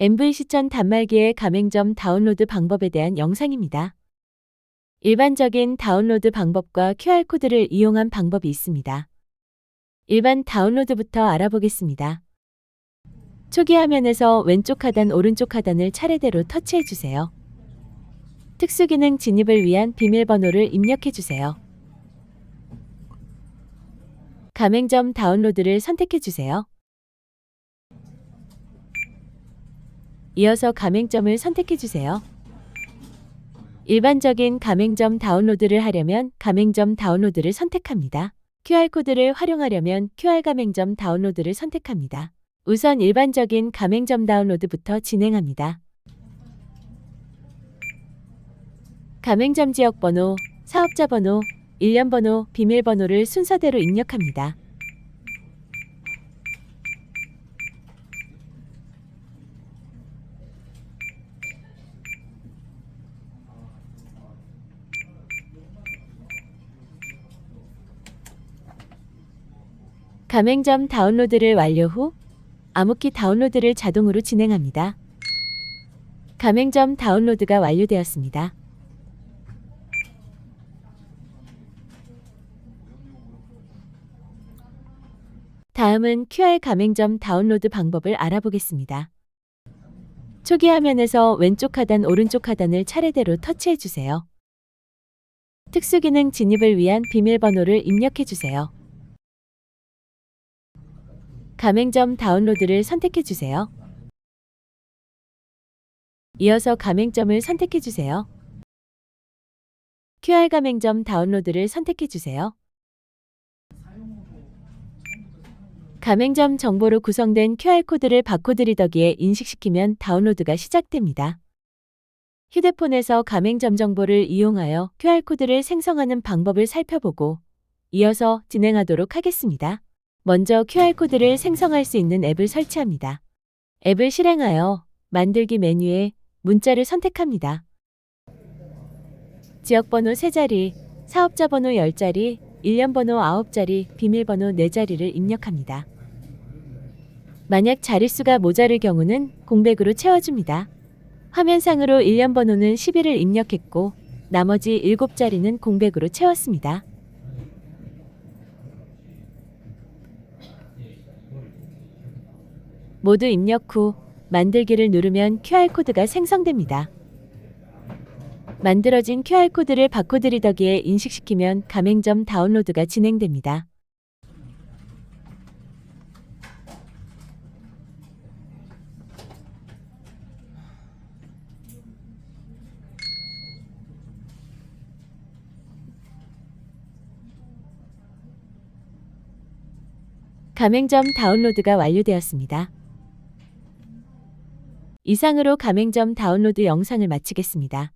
MV 시천 단말기의 가맹점 다운로드 방법에 대한 영상입니다. 일반적인 다운로드 방법과 QR코드를 이용한 방법이 있습니다. 일반 다운로드부터 알아보겠습니다. 초기 화면에서 왼쪽 하단, 오른쪽 하단을 차례대로 터치해 주세요. 특수 기능 진입을 위한 비밀번호를 입력해 주세요. 가맹점 다운로드를 선택해 주세요. 이어서 가맹점을 선택해 주세요. 일반적인 가맹점 다운로드를 하려면 가맹점 다운로드를 선택합니다. QR코드를 활용하려면 QR 가맹점 다운로드를 선택합니다. 우선 일반적인 가맹점 다운로드부터 진행합니다. 가맹점 지역 번호, 사업자 번호, 일련 번호, 비밀번호를 순서대로 입력합니다. 가맹점 다운로드를 완료 후 암호키 다운로드를 자동으로 진행합니다. 가맹점 다운로드가 완료되었습니다. 다음은 QR 가맹점 다운로드 방법을 알아보겠습니다. 초기 화면에서 왼쪽 하단, 오른쪽 하단을 차례대로 터치해 주세요. 특수 기능 진입을 위한 비밀번호를 입력해 주세요. 가맹점 다운로드를 선택해 주세요. 이어서 가맹점을 선택해 주세요. QR 가맹점 다운로드를 선택해 주세요. 가맹점 정보로 구성된 QR코드를 바코드 리더기에 인식시키면 다운로드가 시작됩니다. 휴대폰에서 가맹점 정보를 이용하여 QR코드를 생성하는 방법을 살펴보고 이어서 진행하도록 하겠습니다. 먼저 QR코드를 생성할 수 있는 앱을 설치합니다. 앱을 실행하여 만들기 메뉴에 문자를 선택합니다. 지역번호 3자리, 사업자 번호 10자리, 일련번호 9자리, 비밀번호 4자리를 입력합니다. 만약 자릿수가 모자를 경우는 공백으로 채워줍니다. 화면상으로 일련번호는 11을 입력했고 나머지 7자리는 공백으로 채웠습니다. 모두 입력 후 만들기를 누르면 QR코드가 생성됩니다. 만들어진 QR코드를 바코드 리더기에 인식시키면 가맹점 다운로드가 진행됩니다. 가맹점 다운로드가 완료되었습니다. 이상으로 가맹점 다운로드 영상을 마치겠습니다.